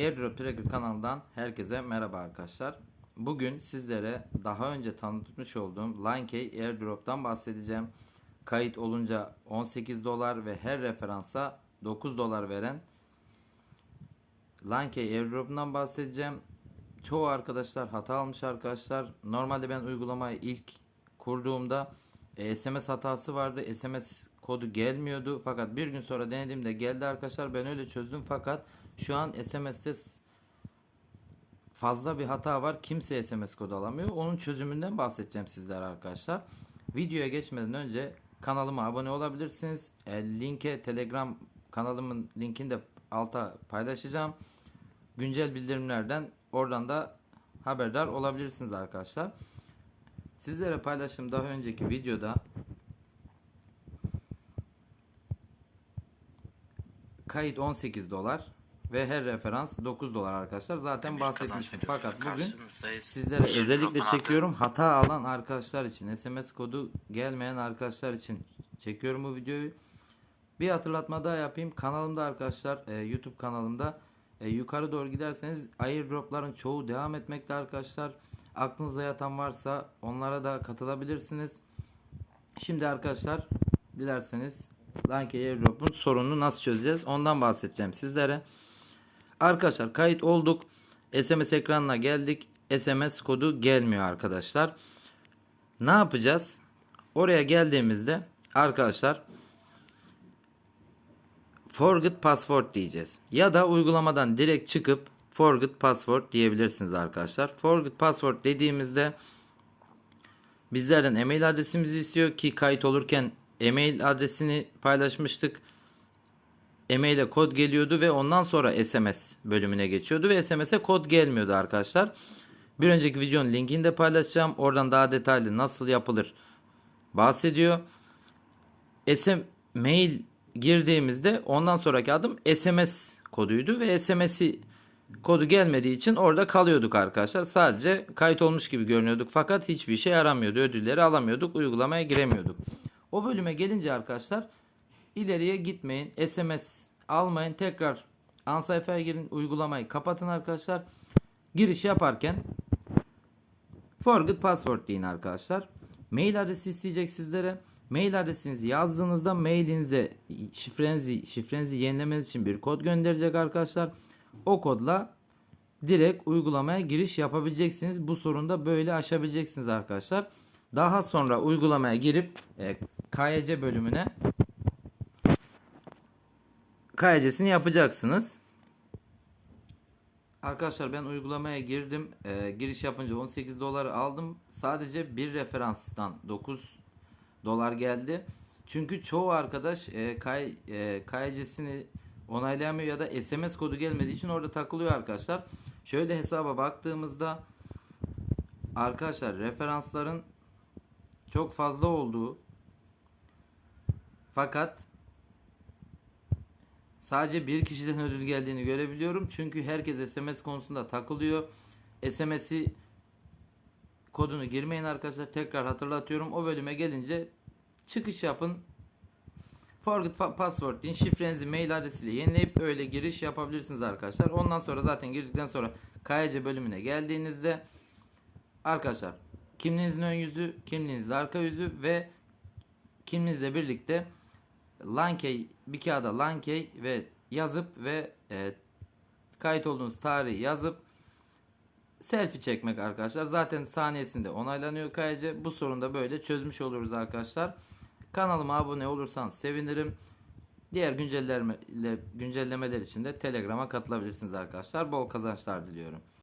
Airdrop Tracker kanalından herkese merhaba arkadaşlar. Bugün sizlere daha önce tanıtmış olduğum LineKey Airdrop'tan bahsedeceğim. Kayıt olunca 18 dolar ve her referansa 9 dolar veren LineKey Airdrop'undan bahsedeceğim. Çoğu arkadaşlar hata almış arkadaşlar. Normalde ben uygulamayı ilk kurduğumda SMS hatası vardı. SMS kodu gelmiyordu. Fakat bir gün sonra denediğimde geldi arkadaşlar. Ben öyle çözdüm fakat şu an SMS'te fazla bir hata var. Kimse SMS kodu alamıyor. Onun çözümünden bahsedeceğim sizlere arkadaşlar. Videoya geçmeden önce kanalıma abone olabilirsiniz. E, linke Telegram kanalımın linkini de alta paylaşacağım. Güncel bildirimlerden oradan da haberdar olabilirsiniz arkadaşlar. Sizlere paylaştığım daha önceki videoda kayıt 18 dolar ve her referans 9 dolar arkadaşlar. Zaten bahsetmiştim. Fakat bugün sizlere özellikle çekiyorum. Hata alan arkadaşlar için, SMS kodu gelmeyen arkadaşlar için çekiyorum bu videoyu. Bir hatırlatma daha yapayım. Kanalımda arkadaşlar, e, YouTube kanalımda e, yukarı doğru giderseniz airdropların çoğu devam etmekte arkadaşlar. Aklınıza yatan varsa onlara da katılabilirsiniz. Şimdi arkadaşlar dilerseniz Lanke Airdrop'un sorununu nasıl çözeceğiz ondan bahsedeceğim sizlere. Arkadaşlar kayıt olduk. SMS ekranına geldik. SMS kodu gelmiyor arkadaşlar. Ne yapacağız? Oraya geldiğimizde arkadaşlar forget password diyeceğiz. Ya da uygulamadan direkt çıkıp forget password diyebilirsiniz arkadaşlar. Forget password dediğimizde bizlerden e-mail adresimizi istiyor ki kayıt olurken e-mail adresini paylaşmıştık. E-mail'e kod geliyordu ve ondan sonra SMS bölümüne geçiyordu ve SMS'e kod gelmiyordu arkadaşlar. Bir önceki videonun linkini de paylaşacağım. Oradan daha detaylı nasıl yapılır bahsediyor. SM mail girdiğimizde ondan sonraki adım SMS koduydu ve SMS'i kodu gelmediği için orada kalıyorduk arkadaşlar. Sadece kayıt olmuş gibi görünüyorduk fakat hiçbir şey yaramıyordu. Ödülleri alamıyorduk. Uygulamaya giremiyorduk. O bölüme gelince arkadaşlar ileriye gitmeyin. SMS almayın. Tekrar ana sayfaya girin. Uygulamayı kapatın arkadaşlar. Giriş yaparken forget password deyin arkadaşlar. Mail adresi isteyecek sizlere. Mail adresinizi yazdığınızda mailinize şifrenizi, şifrenizi yenilemeniz için bir kod gönderecek arkadaşlar. O kodla direkt uygulamaya giriş yapabileceksiniz. Bu sorunu da böyle aşabileceksiniz arkadaşlar. Daha sonra uygulamaya girip e, KYC bölümüne KYC'sini yapacaksınız. Arkadaşlar ben uygulamaya girdim. E, giriş yapınca 18 dolar aldım. Sadece bir referanstan 9 dolar geldi. Çünkü çoğu arkadaş e, kay, e, KYC'sini onaylayamıyor ya da SMS kodu gelmediği için orada takılıyor arkadaşlar. Şöyle hesaba baktığımızda arkadaşlar referansların çok fazla olduğu fakat sadece bir kişiden ödül geldiğini görebiliyorum. Çünkü herkes SMS konusunda takılıyor. SMS'i kodunu girmeyin arkadaşlar. Tekrar hatırlatıyorum. O bölüme gelince çıkış yapın. Forget password deyin. Şifrenizi mail adresiyle yenileyip öyle giriş yapabilirsiniz arkadaşlar. Ondan sonra zaten girdikten sonra KYC bölümüne geldiğinizde arkadaşlar kimliğinizin ön yüzü, kimliğinizin arka yüzü ve kimliğinizle birlikte LineKey bir kağıda LineKey ve yazıp ve e, kayıt olduğunuz tarihi yazıp selfie çekmek arkadaşlar. Zaten saniyesinde onaylanıyor KYC. Bu sorunu da böyle çözmüş oluruz arkadaşlar. Kanalıma abone olursanız sevinirim. Diğer güncellemeler için de Telegram'a katılabilirsiniz arkadaşlar. Bol kazançlar diliyorum.